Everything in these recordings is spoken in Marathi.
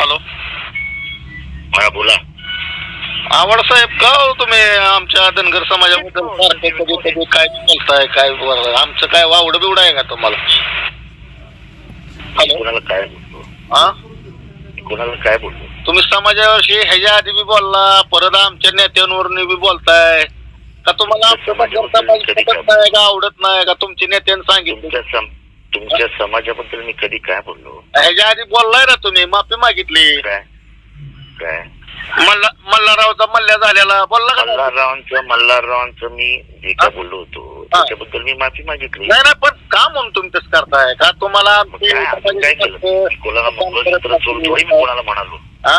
हॅलो. हा बोला. आवड साहेब का हो तुम्ही आमच्या धनगर समाजाबद्दल सारखे कधी कधी काय बोलताय काय बोलताय? आमचं काय वावड बिवड आहे का तुम्हाला? हॅलो. कोणाला काय बोलतो? हा कोणाला काय बोलतो? तुम्ही समाजाविषयी ह्याच्या आधी बी बोलला परत आमच्या नेत्यांवरून बी बोलताय. का तुम्हाला आमचं धनगर समाज पटत नाही का आवडत नाही का? तुमच्या नेत्यानं सांगितलं. तुमच्या सम तुमच्या समाजाबद्दल मी कधी काय बोललो? ह्याच्या आधी बोललाय ना तुम्ही माफी मागितली. काय? काय? मल्ला मल्हाररावचा मल्ल्या झालेला बोलला का? नाही? मल्हाररावांचं मल्हाररावांचं मी जे काय बोललो होतो. त्याच्याबद्दल मी माफी मागितली. नाही नाही पण का म्हणून तुम्ही तसं करताय? का तुम्हाला मग काय? आपण काय केलं? मी कोणाला मंगळसूत्र चोर थोडी मी कोणाला म्हणालो? हा?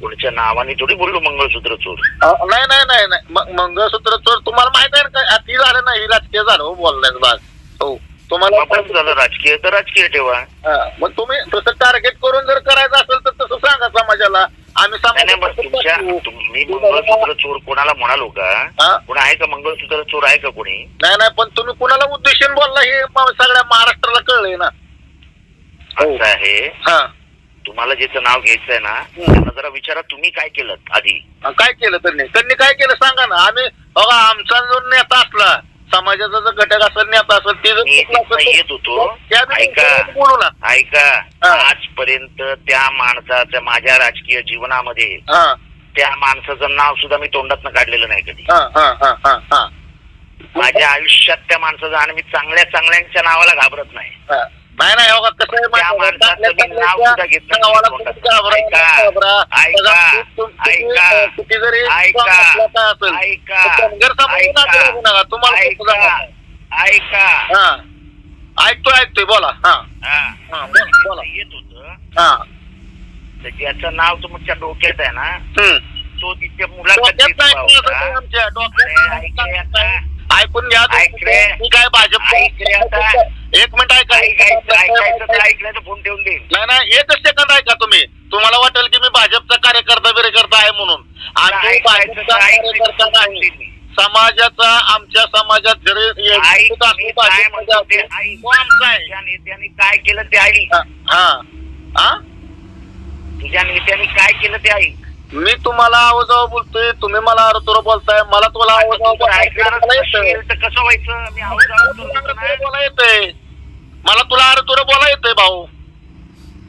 कोणाच्या नावाने थोडी बोललो मंगळसूत्र चोर. अ, नाही नाही नाही मंगळसूत्र चोर तुम्हाला माहीत आहे ना काय ती झालं नाही ही राजकीय झालं हो बोलण्याचं भाग. हो. तुम्हाला आपण झालं राजकीय तर राजकीय ठेवा. मग तुम्ही तसं टार्गेट करून जर करायचं असेल तर तसं सांगा समाजाला. आम्ही तुमच्या मी मंगळसूत्र चोर कोणाला म्हणालो का? कोण आहे का मंगळसूत्र चोर आहे का कोणी? नाही नाही पण तुम्ही कुणाला उद्देशून बोलला हे सगळ्या महाराष्ट्राला कळलंय ना. असं आहे. हा. तुम्हाला ज्याचं नाव घ्यायचं आहे ना त्यांना जरा विचारा तुम्ही काय केलं आधी? काय केलं त्यांनी? त्यांनी काय केलं सांगा ना. आम्ही बघा आमचा जो नेता असला समाजाचा जो घटक असेल नेता असेल ते जर मी तिथनं येत होतो. ऐका. बोलू ना ऐका. आजपर्यंत त्या माणसाच्या माझ्या राजकीय जीवनामध्ये त्या माणसाचं नाव सुद्धा मी तोंडातनं काढलेलं नाही कधी माझ्या आयुष्यात त्या माणसाचं आणि मी चांगल्या चांगल्यांच्या नावाला घाबरत नाही. नाही नाही हो कसं आहे त्या? माणसाचं मी नाव सुद्धा घेत नाही. तुम्ही ऐका. ऐका. तुम्ही, ऐका. ऐका. ऐका. ऐका. ऐका? ऐका हा ऐकतोय ऐकतोय बोला हा हा. हा बोला बोला येत होत हा तर ज्याचं नाव तुमच्या डोक्यात आहे ना हम्म. तो तिथे डोक्यात मुलाखत नाही होता. असं आमच्या डोक्यात आता. ऐकून घ्या ऐक रे. मी काय भाजप ऐक रे आता. एक मिनिट ऐका. ऐकायचं ऐकायचं तर ऐकलं तर फोन ठेवून देईन. नाही नाही एकच सेकंद ऐका तुम्ही. तुम्हाला वाटेल की मी भाजपचा कार्यकर्ता बिरेकर्ता आहे म्हणून. आम्ही ऐकायचं भाजपचा कार्यकर्ता नाही. समाजाचा आमच्या समाजात जरी आमचा आहे? नेत्यांनी काय केलं ते ऐक हा? तुझ्या नेत्यांनी काय केलं ते ऐक मी तुम्हाला आवाजावर बोलतोय. तुम्ही मला अरतुर बोलताय. मला आता आवाजावर तर कसं व्हायचं? मी आवाज मला तुला मला तुला बोला येतंय भाऊ.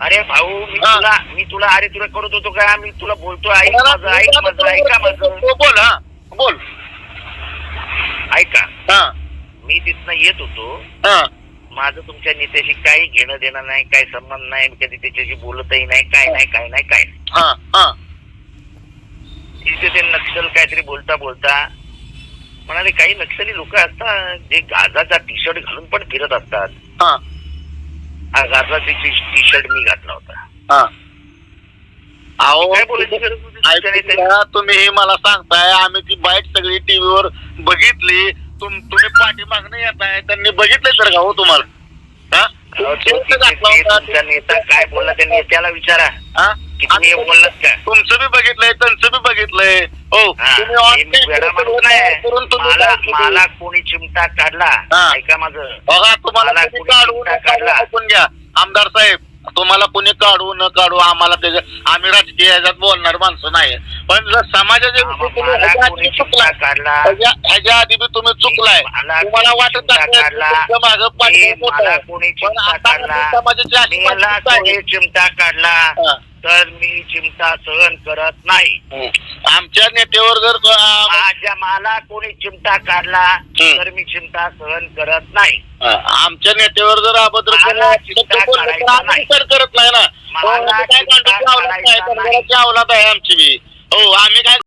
अरे भाऊ मी हा. तुला मी तुला अरे तुला करत होतो का? मी तुला बोलतो ऐक माझं ऐक माझं ऐका माझं. बोल हा बोल ऐका. हा. मी तिथनं येत होतो. हा. माझं तुमच्या नेत्याशी काही घेणं देणं नाही काही संबंध नाही मी कधी त्याच्याशी बोलतही नाही काय नाही काय नाही काय नाही. हा हा. तिथे ते नक्षल काहीतरी बोलता बोलता म्हणाले काही नक्षली लोक असतात जे गाजाचा टी शर्ट घालून पण फिरत असतात. हा. हा गाजाचा टी शर्ट मी घातला होता. हा. अहो काय बोलायची? गरज होती तुमच्या नेत्याला? ऐका, तुम्ही हे मला सांगताय आम्ही ती बाईट सगळी टीव्हीवर बघितली. तुम तुम्ही पाठीमागणं येत आहे त्यांनी बघितलंय तर का हो तुम्हाला? हा? अहो, घातला ते होता, तुमचा नेता काय बोलला त्या नेत्याला विचारा. हा? की तुम्ही हे बोललात का तुमचं बी बघितलंय त्यांचं बी बघितलंय हो हा, तुम्ही वेडा माणूस करून मला काय केलं? मला कोणी चिमटा काढला हा. ऐका माझं बघा तुम्हाला मला कोणी कोणी काढू चिमटा न काढू काढला. ऐकून घ्या आमदार साहेब तुम्हाला कोणी काढू न काढू आम्हाला त्याच्या आम्ही राजकीय ह्याच्यात बोलणार माणसं नाही पण जर समाजाच्या विषयी तुम्ही मला ह्याच्या कोणी आधी चिमटा चुकलाय काढला ह्याच्या ह्याच्या आधी बी तुम्ही चुकलाय मला तुम्हाला कोणी वाटत चिमटा असेल की काढला. तुमच्या मागं मी- पाठीमागं मोठं मला आहे. कोणी पण चिमटा आता काढला. समाजाची अशी मला मानसिकता कोणी आहे. चिमटा काढला हा. तर मी चिमटा सहन करत नाही. आमच्या नेत्यावर जर माझ्या मला कोणी चिमटा काढला हम्म. तर मी चिमटा सहन करत नाही. आमच्या नेत्यावर जर अभद्र मला तर आम्ही नाही. विचार करत नाही ना? मला आम्ही काय नाही. अवलाद आहे आमची. बी हो आम्ही काय